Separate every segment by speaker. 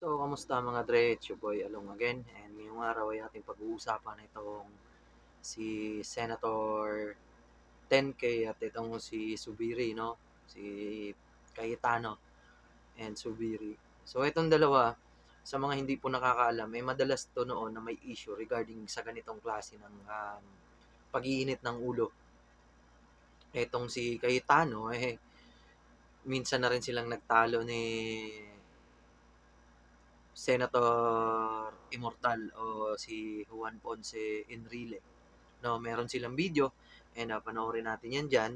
Speaker 1: So, kamusta mga dre? It's your boy Along again. And ngayong araw ay ating pag-uusapan itong si Senator 10K at itong si Subiri, no? Si Cayetano and Subiri. So, itong dalawa, sa mga hindi po nakakaalam, may madalas to noon na may issue regarding sa ganitong klase ng um, pag-iinit ng ulo. Itong si Cayetano, eh, minsan na rin silang nagtalo ni Senator Immortal o si Juan Ponce Enrile. No, meron silang video and uh, panoorin natin yan dyan.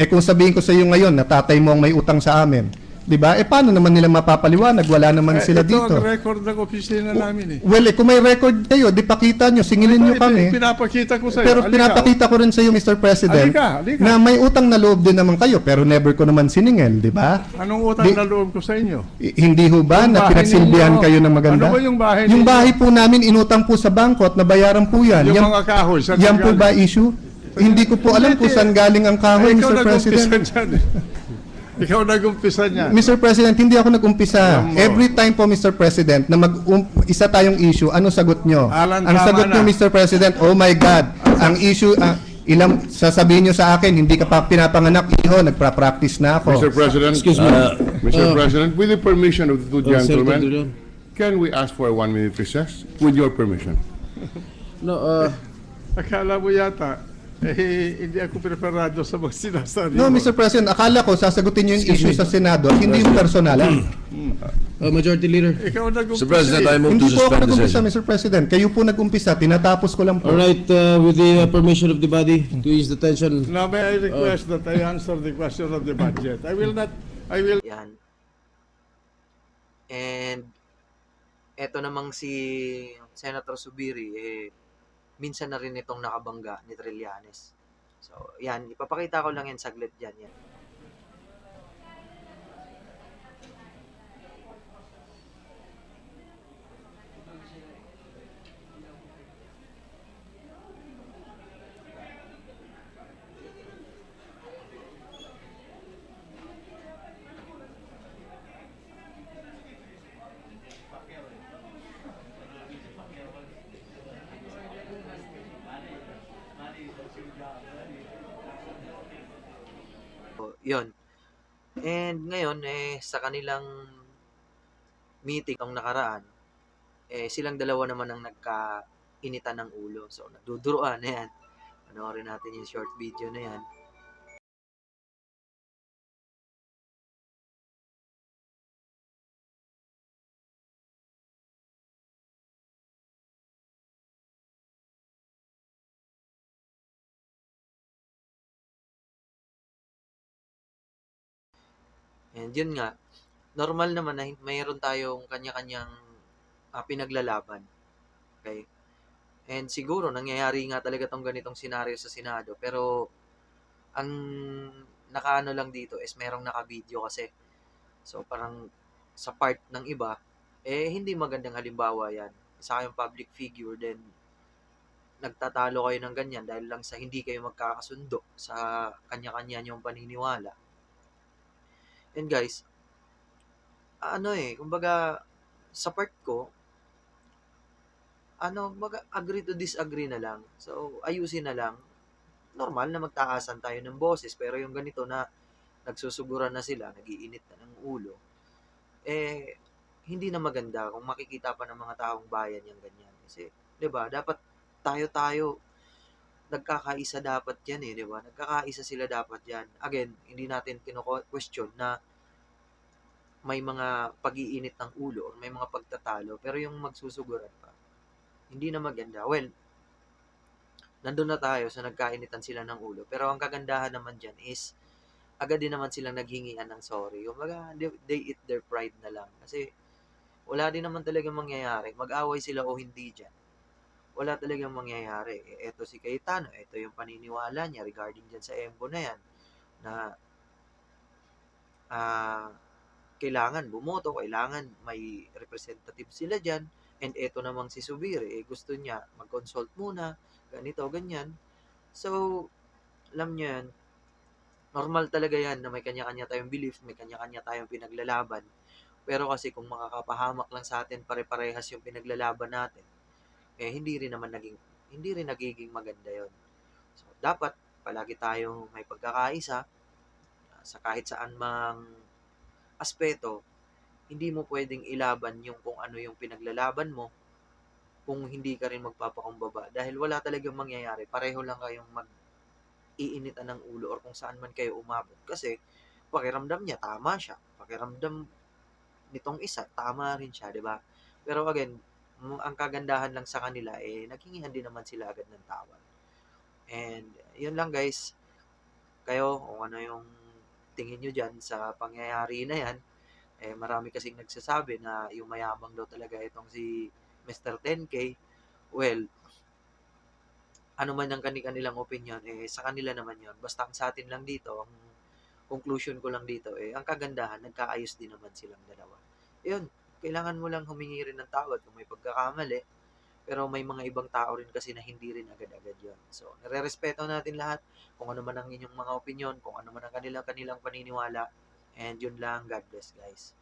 Speaker 2: Eh kung sabihin ko sa iyo ngayon na tatay mo ang may utang sa amin, 'di ba? Eh paano naman nila mapapaliwanag? Wala naman
Speaker 3: Eh,
Speaker 2: sila
Speaker 3: ito
Speaker 2: dito.
Speaker 3: ang record ng opisina namin eh.
Speaker 2: Well, eh, kung may record kayo, di pakita nyo, singilin nyo
Speaker 3: Ito,
Speaker 2: kami.
Speaker 3: Pinapakita ko sa'yo.
Speaker 2: Pero
Speaker 3: Halika,
Speaker 2: pinapakita ko rin sa iyo, Mr. President,
Speaker 3: Halika, halika.
Speaker 2: na may utang na loob din naman kayo, pero never ko naman siningil, di ba?
Speaker 3: oh. Anong utang
Speaker 2: Di-
Speaker 3: na loob ko sa inyo?
Speaker 2: Hindi ho ba
Speaker 3: Yung
Speaker 2: na pinagsilbihan
Speaker 3: ninyo.
Speaker 2: kayo ng maganda?
Speaker 3: Ano ba yung bahay
Speaker 2: Yung
Speaker 3: ninyo?
Speaker 2: bahay po namin, inutang po sa bangko at nabayaran po yan.
Speaker 3: Yung
Speaker 2: yan,
Speaker 3: mga kahoy. saan
Speaker 2: yan po ba issue? Hindi ko po alam kung saan galing ang
Speaker 3: Eh,
Speaker 2: kahoy,
Speaker 3: ikaw
Speaker 2: Mr. President.
Speaker 3: Ikaw nag-umpisa niyan.
Speaker 2: Mr. President, hindi ako nag-umpisa.
Speaker 3: Mo.
Speaker 2: Every time po, Mr. President, na mag isa tayong issue, ano sagot nyo?
Speaker 3: Alan,
Speaker 2: ang
Speaker 3: tama
Speaker 2: sagot
Speaker 3: na.
Speaker 2: nyo, Mr. President, oh my God, ang issue, ah, ilang, sasabihin nyo sa akin, hindi ka pa pinapanganak, iho, nagpra-practice na ako.
Speaker 4: Mr. President,
Speaker 5: Excuse me.
Speaker 4: uh, Mr.
Speaker 5: Uh,
Speaker 4: President, with the permission of the two
Speaker 5: Uh, Senator
Speaker 4: gentlemen, can we ask for a one-minute recess? With your permission.
Speaker 5: No, uh,
Speaker 3: Akala mo yata, eh, hindi ako preparado sa mga sinasabi
Speaker 2: No. Mr. President, akala ko sasagutin nyo yung issue sa Senado at hindi yung personalan.
Speaker 5: uh, Majority Leader.
Speaker 3: Ikaw nag-umpisa.
Speaker 6: Mr. President. I move
Speaker 2: Hindi
Speaker 6: to
Speaker 2: po ako
Speaker 6: suspend the
Speaker 2: nag-umpisa,
Speaker 6: session.
Speaker 2: Mr. President. Kayo po nag-umpisa, tinatapos ko lang po.
Speaker 5: All right, uh, with the uh, permission of the body, to ease the tension.
Speaker 3: Now, may I request that I answer the question of the budget? I will not, I will
Speaker 1: Yan. And eto namang si Senator Subiri, eh, minsan na rin itong nakabangga ni Trillanes. So, yan. Ipapakita ko lang yan saglit dyan. Yan. Yun. And ngayon, eh, sa kanilang meeting tong nakaraan, eh, silang dalawa naman ang nagkainitan ng ulo. So, nagduduruan na yan. Panoorin natin yung short video na yan. And yun nga, normal naman na mayroon tayong kanya-kanyang ah, pinaglalaban. Okay? And siguro, nangyayari nga talaga tong ganitong senaryo sa Senado. Pero, ang nakaano lang dito is merong naka-video kasi. So, parang sa part ng iba, eh, hindi magandang halimbawa yan. Isa kayong public figure, then nagtatalo kayo ng ganyan dahil lang sa hindi kayo magkakasundo sa kanya-kanya niyong paniniwala. And guys, ano eh, kumbaga, sa part ko, ano, mag agree to disagree na lang. So, ayusin na lang. Normal na magtaasan tayo ng boses, pero yung ganito na nagsusuguran na sila, nagiinit na ng ulo, eh, hindi na maganda kung makikita pa ng mga taong bayan yung ganyan. Kasi, di ba, dapat tayo-tayo, nagkakaisa dapat yan eh, di ba? Nagkakaisa sila dapat yan. Again, hindi natin kino-question na may mga pag-iinit ng ulo or may mga pagtatalo, pero yung magsusuguran pa, hindi na maganda. Well, nandun na tayo sa nagkainitan sila ng ulo. Pero ang kagandahan naman dyan is, agad din naman silang naghingian ng sorry. Kumbaga, they, they eat their pride na lang. Kasi, wala din naman talagang mangyayari. Mag-away sila o hindi dyan. Wala talagang mangyayari. Eto si Cayetano, eto yung paniniwala niya regarding dyan sa Embo na yan. Na, ah, kailangan bumoto, kailangan may representative sila dyan. And eto namang si Subiri, eh, gusto niya mag-consult muna, ganito, ganyan. So, alam niyo yan, normal talaga yan na may kanya-kanya tayong belief, may kanya-kanya tayong pinaglalaban. Pero kasi kung makakapahamak lang sa atin pare-parehas yung pinaglalaban natin, eh hindi rin naman naging hindi rin nagiging maganda 'yon. So dapat palagi tayong may pagkakaisa ah, sa kahit saan mang aspeto. Hindi mo pwedeng ilaban yung kung ano yung pinaglalaban mo kung hindi ka rin magpapakumbaba dahil wala talagang mangyayari. Pareho lang kayong mag iinitan ng ulo or kung saan man kayo umabot kasi pakiramdam niya tama siya. Pakiramdam nitong isa tama rin siya, 'di ba? Pero again, ang kagandahan lang sa kanila eh naghingihan din naman sila agad ng tawad. And yun lang guys. Kayo kung ano yung tingin nyo dyan sa pangyayari na yan, eh marami kasing nagsasabi na yung mayabang daw talaga itong si Mr. 10K. Well, ano man ang kanilang opinion, eh sa kanila naman yon Basta sa atin lang dito, ang conclusion ko lang dito, eh ang kagandahan, nagkaayos din naman silang dalawa. Yun, kailangan mo lang humingi rin ng tawad kung may pagkakamali. Pero may mga ibang tao rin kasi na hindi rin agad-agad yon So, nare-respeto natin lahat kung ano man ang inyong mga opinion, kung ano man ang kanilang kanilang paniniwala. And yun lang, God bless guys.